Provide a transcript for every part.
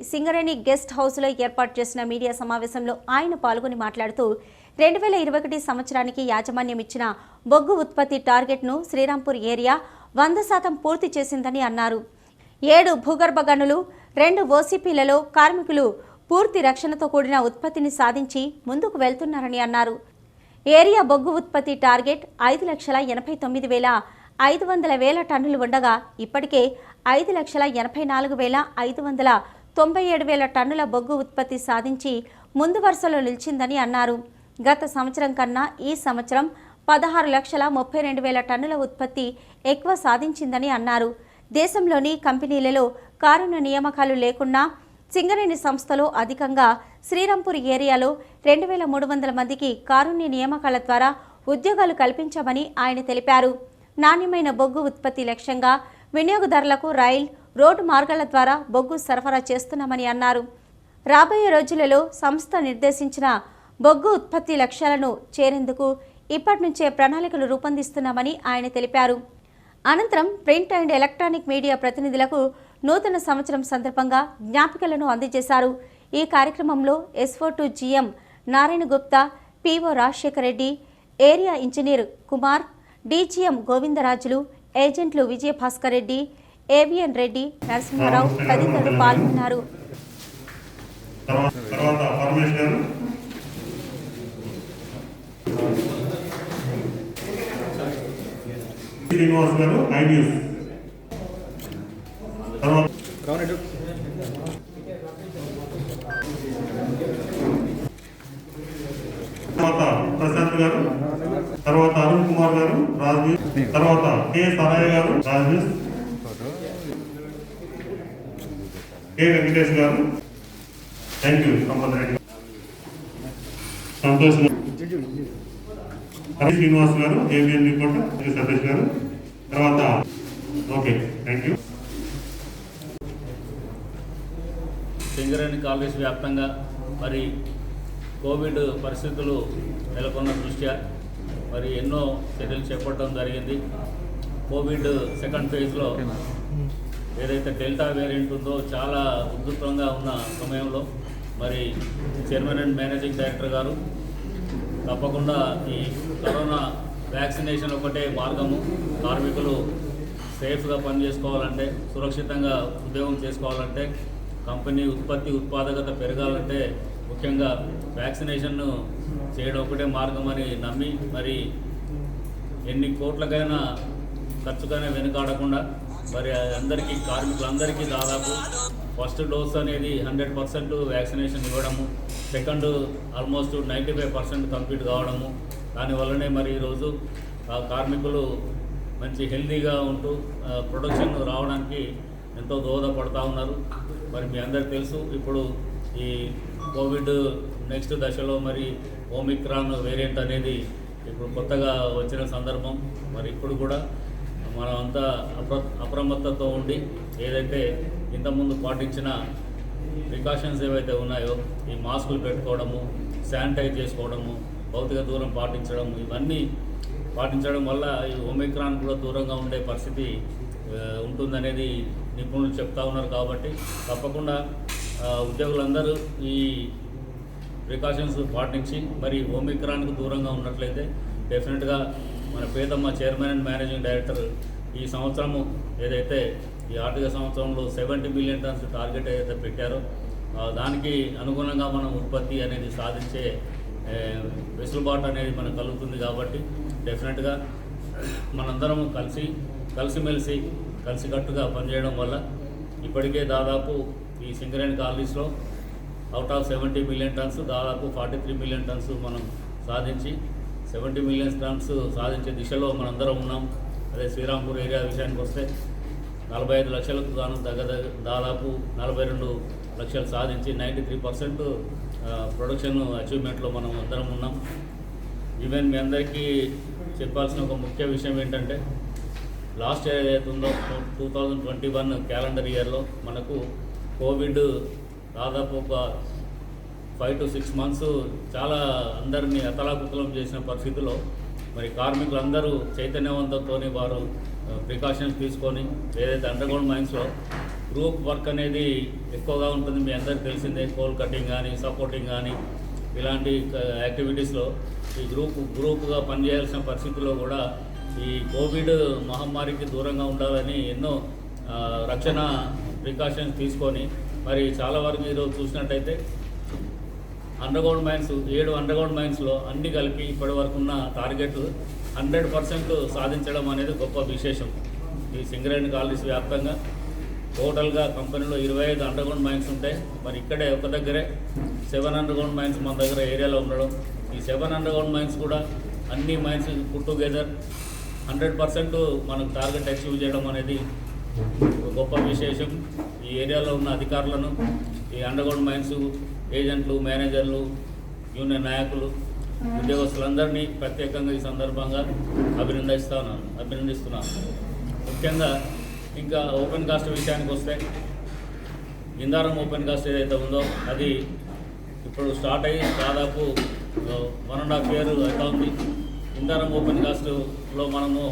Singareni guest హౌస్లో ఏర్పాటు చేసిన మీడియా సమావేశంలో ఆయన పాల్గొని మాట్లాడుతూ రెండు వేల ఇరవై ఒకటి సంవత్సరానికి యాజమాన్యం ఇచ్చిన బొగ్గు ఉత్పత్తి టార్గెట్ను శ్రీరాంపూర్ ఏరియా వంద శాతం పూర్తి చేసిందని అన్నారు. ఏడు భూగర్భ గనులు రెండు ఓసీపీలలో కార్మికులు పూర్తి రక్షణతో కూడిన ఉత్పత్తిని సాధించి ముందుకు వెళ్తున్నారని అన్నారు. ఏరియా బొగ్గు ఉత్పత్తి టార్గెట్ ఐదు లక్షల ఎనభై తొమ్మిది వేల ఐదు వందల వేల టన్నులు ఉండగా ఇప్పటికే ఐదు లక్షల ఎనభై నాలుగు వేల ఐదు వందల తొంభై ఏడు వేల టన్నుల బొగ్గు ఉత్పత్తి సాధించి ముందు వరుసలో నిలిచిందని అన్నారు. గత సంవత్సరం కన్నా ఈ సంవత్సరం పదహారు లక్షల ముప్పై రెండు వేల టన్నుల ఉత్పత్తి ఎక్కువ సాధించిందని అన్నారు. దేశంలోని కంపెనీలలో కారుణ నియామకాలు లేకున్నా సింగరేణి సంస్థలో అధికంగా శ్రీరాంపూర్ ఏరియాలో రెండు వేల మూడు వందల మందికి కారుణ్య నియామకాల ద్వారా ఉద్యోగాలు కల్పించామని ఆయన తెలిపారు. నాణ్యమైన బొగ్గు ఉత్పత్తి లక్ష్యంగా వినియోగదారులకు రైల్ రోడ్డు మార్గాల ద్వారా బొగ్గు సరఫరా చేస్తున్నామని అన్నారు. రాబోయే రోజులలో సంస్థ నిర్దేశించిన బొగ్గు ఉత్పత్తి లక్ష్యాలను చేరేందుకు ఇప్పటి నుంచే ప్రణాళికలు రూపొందిస్తున్నామని ఆయన తెలిపారు. అనంతరం ప్రింట్ అండ్ ఎలక్ట్రానిక్ మీడియా ప్రతినిధులకు నూతన సంవత్సరం సందర్భంగా జ్ఞాపికలను అందజేశారు. ఈ కార్యక్రమంలో SO to GM Narayana Gupta PO Rajasekhara Reddy area engineer Kumar DGM Govindarajulu ఏజెంట్లు విజయభాస్కర్ రెడ్డి ఏవిఎన్ రెడ్డి నరసింహారావు తదితరులు పాల్గొన్నారు. తర్వాత శ్రీనివాస్ గారు ఐ న్యూస్ తర్వాత ప్రశాంత్ గారు తర్వాత అరుణ్ కుమార్ గారు రాజ్వీర్ తర్వాత కె. సరాయ్ గారు రాజ్వీర్ కె వెంకటేష్ గారు. థ్యాంక్ యూ సంపత్ రెడ్డి సంతోష్ గారు. శ్రీనివాస్ గారు ఏబిఎన్ రిపోర్ట్ సతీష్ గారు. తర్వాత okay thank you Singareni college వ్యాప్తంగా మరి కోవిడ్ పరిస్థితులు నెలకొన్న దృష్ట్యా మరి ఎన్నో చర్యలు చేపట్టడం జరిగింది. కోవిడ్ సెకండ్ ఫేజ్లో ఏదైతే డెల్టా వేరియంట్ ఉందో చాలా ఉధృతంగా ఉన్న సమయంలో మరి చైర్మన్ అండ్ మేనేజింగ్ డైరెక్టర్ గారు తప్పకుండా ఈ కరోనా వ్యాక్సినేషన్ ఒకటే మార్గము. కార్మికులు సేఫ్గా పనిచేసుకోవాలంటే సురక్షితంగా ఉద్యోగం చేసుకోవాలంటే కంపెనీ ఉత్పత్తి ఉత్పాదకత పెరగాలంటే ముఖ్యంగా వ్యాక్సినేషన్ను చేయడం ఒకటే మార్గం అని నమ్మి మరి ఎన్ని కోట్లకైనా ఖర్చుగానే వెనుకాడకుండా మరి అందరికీ కార్మికులందరికీ దాదాపు ఫస్ట్ డోస్ అనేది హండ్రెడ్ పర్సెంట్ వ్యాక్సినేషన్ ఇవ్వడము second almost ninety five percent complete కావడము. దానివల్లనే మరి ఈరోజు ఆ కార్మికులు మంచి హెల్తీగా ఉంటూ ఆ, ప్రొడక్షన్ రావడానికి ఎంతో దోహదపడతా ఉన్నారు. మరి మీ అందరికి తెలుసు ఇప్పుడు ఈ కోవిడ్ నెక్స్ట్ దశలో మరి ఓమిక్రాన్ వేరియంట్ అనేది ఇప్పుడు కొత్తగా వచ్చిన సందర్భం. మరి ఇప్పుడు కూడా మనమంతా అప్ర అప్రమత్తతో ఉండి ఏదైతే ఇంతకుముందు పాటించిన ప్రికాషన్స్ ఏవైతే ఉన్నాయో ఈ మాస్కులు పెట్టుకోవడము శానిటైజ్ చేసుకోవడము భౌతిక దూరం పాటించడం ఇవన్నీ పాటించడం వల్ల ఈ ఒమిక్రాన్ కూడా దూరంగా ఉండే పరిస్థితి ఉంటుందనేది నిపుణులు చెప్తా ఉన్నారు కాబట్టి తప్పకుండా ఉద్యోగులందరూ ఈ ప్రికాషన్స్ పాటించి మరి ఓమిక్రాన్కు దూరంగా ఉన్నట్లయితే డెఫినెట్గా మన పేదమ్మ చైర్మన్ అండ్ మేనేజింగ్ డైరెక్టర్ ఈ సంవత్సరము ఏదైతే ఈ ఆర్థిక సంవత్సరంలో సెవెంటీ మిలియన్ టన్స్ టార్గెట్ ఏదైతే పెట్టారో దానికి అనుగుణంగా మనం ఉత్పత్తి అనేది సాధించే వెసులుబాటు అనేది మనకు కలుగుతుంది కాబట్టి డెఫినెట్గా మనందరం కలిసి కలిసిమెలిసి కలిసికట్టుగా పనిచేయడం వల్ల ఇప్పటికే దాదాపు ఈ Singareni కాలనీస్లో out of seventy million tons దాదాపు ఫార్టీ త్రీ మిలియన్ టన్స్ మనం సాధించి సెవెంటీ మిలియన్ స్టాంప్స్ సాధించే దిశలో మనందరం ఉన్నాం. అదే శ్రీరాంపూర్ ఏరియా విషయానికి వస్తే నలభై ఐదు లక్షలకు గాను దగ్గర దగ్గర దాదాపు నలభై రెండు లక్షలు సాధించి నైంటీ త్రీ పర్సెంట్ ప్రొడక్షన్ అచీవ్మెంట్లో మనం అందరం ఉన్నాం. ఈవెన్ మీ అందరికీ చెప్పాల్సిన ఒక ముఖ్య విషయం ఏంటంటే లాస్ట్ ఇయర్ ఏదైతే ఉందో two thousand twenty one calendar ఇయర్లో మనకు కోవిడ్ దాదాపు ఒక ఫైవ్ టు సిక్స్ మంత్స్ చాలా అందరినీ అతలాకుతలం చేసిన పరిస్థితిలో మరి కార్మికులందరూ చైతన్యవంతంతో వారు ప్రికాషన్స్ తీసుకొని ఏదైతే అండర్గ్రౌండ్ మైన్స్లో గ్రూప్ వర్క్ అనేది ఎక్కువగా ఉంటుంది మీ అందరికీ తెలిసిందే కోల్ కటింగ్ కానీ సపోర్టింగ్ కానీ ఇలాంటి యాక్టివిటీస్లో ఈ గ్రూప్ గ్రూప్గా పనిచేయాల్సిన పరిస్థితుల్లో కూడా ఈ కోవిడ్ మహమ్మారికి దూరంగా ఉండాలని ఎన్నో రక్షణ ప్రికాషన్స్ తీసుకొని మరి చాలా వరకు ఈరోజు చూసినట్టయితే అండర్గ్రౌండ్ మైన్స్ ఏడు అండర్గ్రౌండ్ మైన్స్లో అన్ని కలిపి ఇప్పటి వరకు ఉన్న టార్గెట్ హండ్రెడ్ పర్సెంట్ సాధించడం అనేది గొప్ప విశేషం. ఈ సింగరేణి కాలనీస్ వ్యాప్తంగా టోటల్గా కంపెనీలో ఇరవై ఐదు అండర్గ్రౌండ్ మైన్స్ ఉంటాయి. మరి ఇక్కడే ఒక దగ్గరే సెవెన్ అండర్గ్రౌండ్ మైన్స్ మన దగ్గర ఏరియాలో ఉండడం. ఈ సెవెన్ అండర్గ్రౌండ్ మైన్స్ కూడా అన్ని mines put together hundred percent మనకు టార్గెట్ అచీవ్ చేయడం అనేది ఒక గొప్ప విశేషం. ఈ ఏరియాలో ఉన్న అధికారులను ఈ అండర్గ్రౌండ్ మైన్స్ ఏజెంట్లు మేనేజర్లు యూనియన్ నాయకులు ఉద్యోగస్తులందరినీ ప్రత్యేకంగా ఈ సందర్భంగా అభినందిస్తున్నాను అభినందిస్తున్నాను. ముఖ్యంగా ఇంకా ఓపెన్ కాస్ట్ విషయానికి వస్తే ఇందారం ఓపెన్ కాస్ట్ ఏదైతే ఉందో అది ఇప్పుడు స్టార్ట్ అయ్యి దాదాపు వన్ అండ్ హాఫ్ ఇయర్ అవుతుంది ఇందారం ఓపెన్ కాస్ట్లో మనము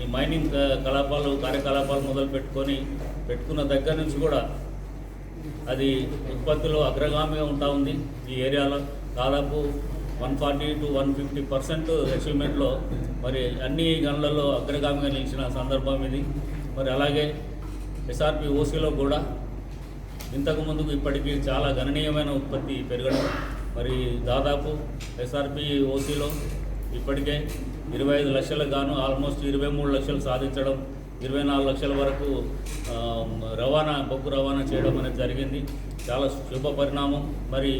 ఈ మైనింగ్ కలాపాలు కార్యకలాపాలు మొదలు పెట్టుకొని పెట్టుకున్న దగ్గర నుంచి కూడా అది ఉత్పత్తిలో అగ్రగామిగా ఉంటా ఉంది. ఈ ఏరియాలో దాదాపు one forty two one fifty percent అచీవ్మెంట్లో మరి అన్ని గనులలో అగ్రగామిగా నిలిచిన సందర్భం ఇది. మరి అలాగే ఎస్ఆర్పి ఓసీలో కూడా ఇంతకు ముందుకు ఇప్పటికీ చాలా గణనీయమైన ఉత్పత్తి పెరగడం. మరి దాదాపు ఎస్ఆర్పి ఓసీలో ఇప్పటికే ఇరవై ఐదు లక్షలకు గాను ఆల్మోస్ట్ ఇరవై మూడు లక్షలు సాధించడం ఇరవై నాలుగు లక్షల వరకు రవాణా బొగ్గు రవాణా చేయడం అనేది జరిగింది. చాలా శుభ పరిణామం. మరి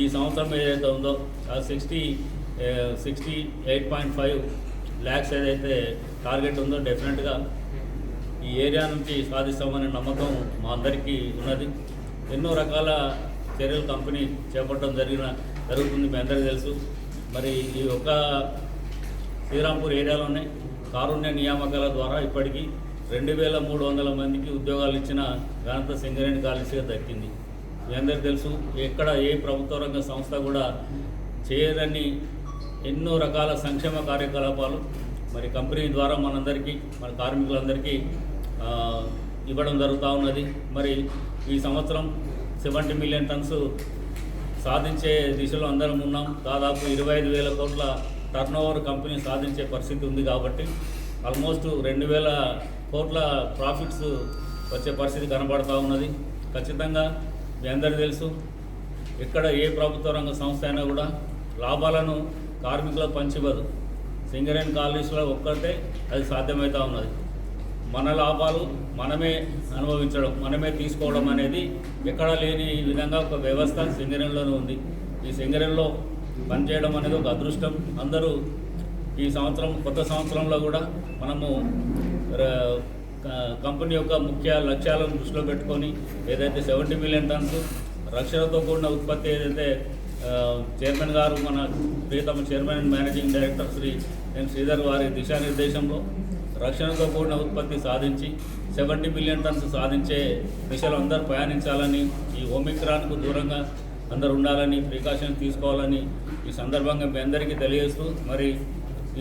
ఈ సంవత్సరం ఏదైతే ఉందో ఆ sixty sixty eight point five lakhs ఏదైతే టార్గెట్ ఉందో డెఫినెట్గా ఈ ఏరియా నుంచి సాధిస్తామనే నమ్మకం మా అందరికీ ఉన్నది. ఎన్నో రకాల చర్యలు కంపెనీ చేపట్టడం జరిగిన జరుగుతుంది మీ అందరికీ తెలుసు. మరి ఈ ఒక్క శ్రీరాంపూర్ ఏరియాలోనే కారుణ్య నియామకాల ద్వారా ఇప్పటికీ రెండు వేల మూడు వందల మందికి ఉద్యోగాలు ఇచ్చిన ఘనత సింగరేణి కాలేజీగా దక్కింది. మీ అందరికీ తెలుసు ఎక్కడ ఏ ప్రభుత్వ రంగ సంస్థ కూడా చేయదని ఎన్నో రకాల సంక్షేమ కార్యకలాపాలు మరి కంపెనీ ద్వారా మనందరికీ మన కార్మికులందరికీ ఇవ్వడం జరుగుతూ ఉన్నది. మరి ఈ సంవత్సరం సెవెంటీ మిలియన్ టన్స్ సాధించే దిశలో అందరం ఉన్నాం. దాదాపు ఇరవై ఐదు వేల కోట్ల టర్న్ ఓవర్ కంపెనీ సాధించే పరిస్థితి ఉంది కాబట్టి ఆల్మోస్ట్ రెండు వేల కోట్ల ప్రాఫిట్స్ వచ్చే పరిస్థితి కనబడతా ఉన్నది. ఖచ్చితంగా మీ అందరికీ తెలుసు ఎక్కడ ఏ ప్రభుత్వ రంగ సంస్థ అయినా కూడా లాభాలను కార్మికులకు పంచివ్వదు. సింగరేణి కాలనీస్లో ఒక్కటే అది సాధ్యమవుతూ ఉన్నది. మన లాభాలు మనమే అనుభవించడం మనమే తీసుకోవడం అనేది ఎక్కడా లేని విధంగా ఒక వ్యవస్థ సింగరేణిలోనే ఉంది. ఈ సింగరేణిలో పనిచేయడం అనేది ఒక అదృష్టం. అందరూ ఈ సంవత్సరం కొత్త సంవత్సరంలో కూడా మనము కంపెనీ యొక్క ముఖ్య లక్ష్యాలను దృష్టిలో పెట్టుకొని ఏదైతే సెవెంటీ మిలియన్ టన్స్ రక్షణతో కూడిన ఉత్పత్తి ఏదైతే చైర్మన్ గారు మన ప్రియతమ chairman and managing director Shri N Sridhar వారి దిశానిర్దేశంలో రక్షణతో కూడిన ఉత్పత్తి సాధించి సెవెంటీ మిలియన్ టన్స్ సాధించే దిశలో అందరూ ప్రయాణించాలని ఈ ఒమిక్రాన్కు దూరంగా అందరు ఉండాలని ప్రికాషన్ తీసుకోవాలని ఈ సందర్భంగా మీ అందరికీ తెలియజేస్తూ మరి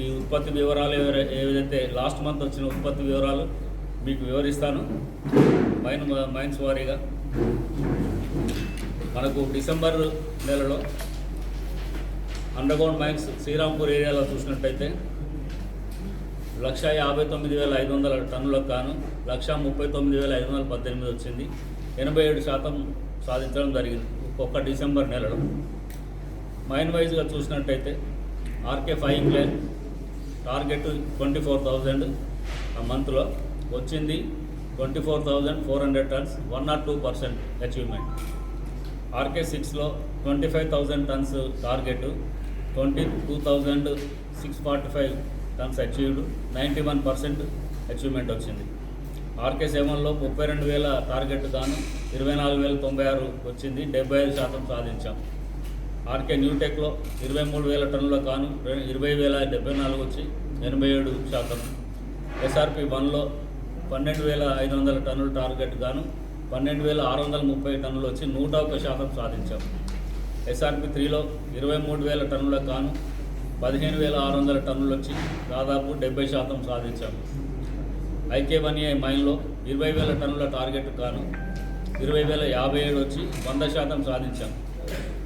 ఈ ఉత్పత్తి వివరాలు ఏవైతే ఏదైతే లాస్ట్ మంత్ వచ్చిన ఉత్పత్తి వివరాలు మీకు వివరిస్తాను. మైన్ మైన్స్ వారీగా మనకు డిసెంబర్ నెలలో అండర్గ్రౌండ్ మైన్స్ శ్రీరాంపూర్ ఏరియాలో చూసినట్టయితే లక్ష యాభై తొమ్మిది వేల ఐదు వందల టన్నులకు కాను లక్ష ముప్పై తొమ్మిది వేల ఐదు వందల పద్దెనిమిది వచ్చింది. ఎనభై ఏడు శాతం సాధించడం జరిగింది. ఒక్క డిసెంబర్ నెలలో. మైన్ వైజ్గా చూసినట్టయితే RK five incline target twenty four thousand ఆ మంత్లో వచ్చింది twenty four thousand four hundred tons one nought two percent achievement. RK సిక్స్లో twenty five thousand tons target twenty two thousand six forty five tons achieved ninety one percent achievement వచ్చింది. RK సెవెన్లో ముప్పై రెండు వేల target గాను ఇరవై నాలుగు వేల తొంభై ఆరు వచ్చింది. డెబ్బై ఐదు శాతం సాధించాం. ఆర్కే న్యూటెక్లో ఇరవై మూడు వేల టన్నుల కాను ఇరవై వేల డెబ్బై నాలుగు వచ్చి ఎనభై ఏడు శాతం. ఎస్ఆర్పి వన్లో పన్నెండు వేల ఐదు వందల టన్నుల టార్గెట్ గాను పన్నెండు వేల ఆరు వందల ముప్పై టన్నులు వచ్చి నూట ఒక శాతం సాధించాం. ఎస్ఆర్పి త్రీలో ఇరవై మూడు వేల టన్నుల కాను పదిహేను వేల ఆరు వందల టన్నులు వచ్చి దాదాపు డెబ్బై శాతం సాధించాం. ఐకే వన్ ఏ మైన్లో ఇరవై వేల టన్నుల టార్గెట్ కాను ఇరవై వేల యాభై ఏడు వచ్చి వంద శాతం సాధించాం.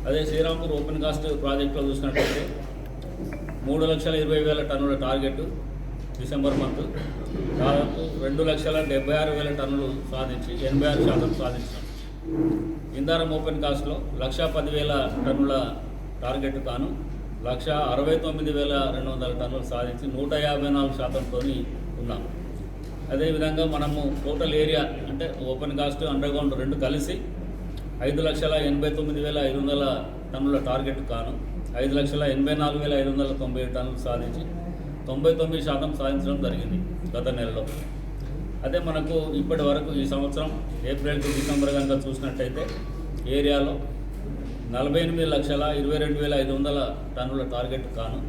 అదే శ్రీరాంపూర్ ఓపెన్ కాస్ట్ ప్రాజెక్టులో చూసినట్లయితే మూడు లక్షల ఇరవై వేల టన్నుల టార్గెట్ డిసెంబర్ మంత్. దాదాపు రెండు లక్షల డెబ్బై ఆరు వేల టన్నులు సాధించి ఎనభై ఆరు శాతం సాధించాం. ఇందారం ఓపెన్ కాస్ట్లో లక్ష పదివేల టన్నుల టార్గెట్ కాను లక్ష అరవై తొమ్మిది వేల రెండు వందల టన్నులు సాధించి నూట యాభై నాలుగు శాతంతో ఉన్నాం. అదేవిధంగా మనము టోటల్ ఏరియా అంటే ఓపెన్ కాస్ట్ అండర్ గ్రౌండ్ రెండు కలిసి ఐదు లక్షల ఎనభై తొమ్మిది వేల ఐదు వందల టన్నుల టార్గెట్ కాను. ఐదు లక్షల ఎనభై నాలుగు వేల ఐదు వందల తొంభై ఏడు టన్నులు సాధించి తొంభై తొమ్మిది శాతం సాధించడం జరిగింది గత నెలలో. అదే మనకు ఇప్పటి వరకు ఈ సంవత్సరం ఏప్రిల్ టు డిసెంబర్ కనుక చూసినట్టయితే ఏరియాలో నలభై ఎనిమిది లక్షల ఇరవై రెండు వేల ఐదు వందల టన్నుల టార్గెట్ కాను.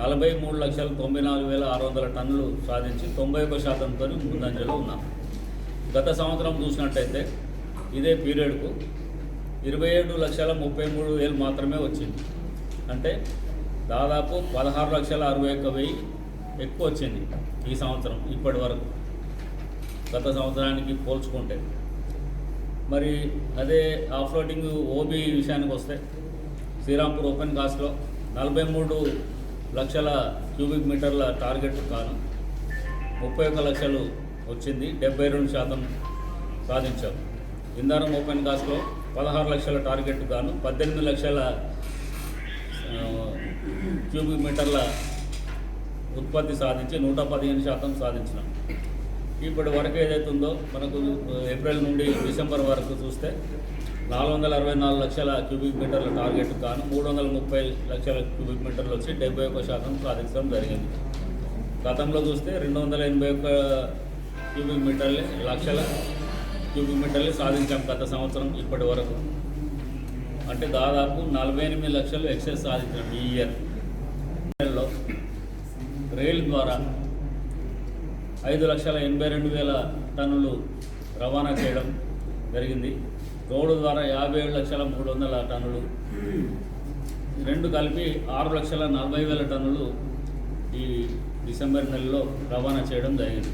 నలభై మూడు లక్షల తొంభై నాలుగు వేల ఆరు వందల టన్నులు సాధించి తొంభై ఒక శాతంతో ముందంజలో ఉన్నాం. గత సంవత్సరం చూసినట్టయితే ఇదే పీరియడ్కు ఇరవై ఏడు లక్షల ముప్పై మూడు వేలు మాత్రమే వచ్చింది. అంటే దాదాపు పదహారు లక్షల అరవై ఒక్క వెయ్యి ఎక్కువ వచ్చింది ఈ సంవత్సరం ఇప్పటి వరకు. గత సంవత్సరానికి పోల్చుకుంటే. మరి అదే ఆఫ్రోడింగ్ ఓబీ విషయానికి వస్తే శ్రీరాంపూర్ ఓపెన్ కాస్ట్లో నలభై మూడు లక్షల క్యూబిక్ మీటర్ల టార్గెట్ కాను. ముప్పై ఒక్క లక్షలు వచ్చింది. డెబ్బై రెండు శాతం సాధించాం. ఇంధనం ఓపెన్ కాస్ట్లో పదహారు లక్షల టార్గెట్ గాను పద్దెనిమిది లక్షల క్యూబిక్ మీటర్ల ఉత్పత్తి సాధించి నూట పదిహేను శాతం సాధించినాం. ఇప్పటి వరకు ఏదైతే ఉందో మనకు ఏప్రిల్ నుండి డిసెంబర్ వరకు చూస్తే నాలుగు వందల అరవై నాలుగు లక్షల క్యూబిక్ మీటర్ల టార్గెట్ కాను మూడు వందల ముప్పై లక్షల క్యూబిక్ మీటర్లు వచ్చి డెబ్బై ఒక్క శాతం సాధించడం జరిగింది. గతంలో చూస్తే రెండు వందల ఎనభై ఒక్క క్యూబిక్ మీటర్లు లక్షల క్యూబిక్ మీటర్లు సాధించాం గత సంవత్సరం ఇప్పటి వరకు. అంటే దాదాపు నలభై ఎనిమిది లక్షలు ఎక్సెస్ సాధించాం ఈ ఇయర్. నెలలో రైలు ద్వారా ఐదు లక్షల ఎనభై రెండు వేల టన్నులు రవాణా చేయడం జరిగింది. రోడ్డు ద్వారా యాభై ఏడు లక్షల మూడు వందల టన్నులు. రెండు కలిపి ఆరు లక్షల నలభై వేల టన్నులు ఈ డిసెంబర్ నెలలో రవాణా చేయడం జరిగింది.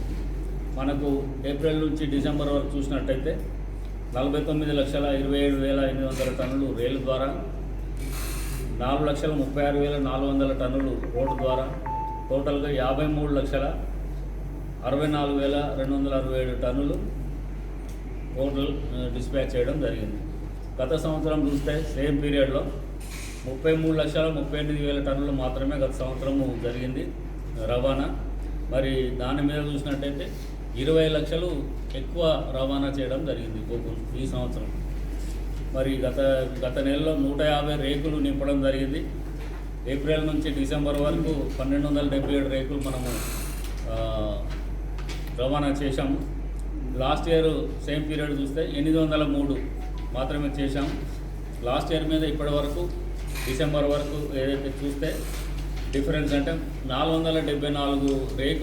మనకు ఏప్రిల్ నుంచి డిసెంబర్ వరకు చూసినట్టయితే నలభై తొమ్మిది లక్షల ఇరవై ఏడు వేల ఎనిమిది వందల టన్నులు రైలు ద్వారా నాలుగు లక్షల ముప్పై ఆరు వేల నాలుగు వందల టన్నులు రోడ్డు ద్వారా టోటల్గా యాభై మూడు లక్షల అరవై నాలుగు వేల రెండు వందల అరవై ఏడు టన్నులు టోటల్ డిస్పాచ్ చేయడం జరిగింది. గత సంవత్సరం చూస్తే సేమ్ పీరియడ్లో ముప్పై మూడు లక్షల ముప్పై ఎనిమిది వేల టన్నులు మాత్రమే గత సంవత్సరము జరిగింది రవాణా. మరి దాని మీద చూసినట్టయితే ఇరవై లక్షలు ఎక్కువ రవాణా చేయడం జరిగింది బొగ్గును ఈ సంవత్సరం. మరి గత గత నెలలో నూట యాభై రేకులు నింపడం జరిగింది. ఏప్రిల్ నుంచి డిసెంబర్ వరకు పన్నెండు వందల డెబ్బై ఏడు రేకులు మనము రవాణా చేశాము. లాస్ట్ ఇయర్ సేమ్ పీరియడ్ చూస్తే ఎనిమిది వందల మూడు మాత్రమే చేశాం. లాస్ట్ ఇయర్ మీద ఇప్పటి వరకు డిసెంబర్ వరకు ఏదైతే చూస్తే డిఫరెన్స్ అంటే నాలుగు వందల డెబ్బై నాలుగు రేకు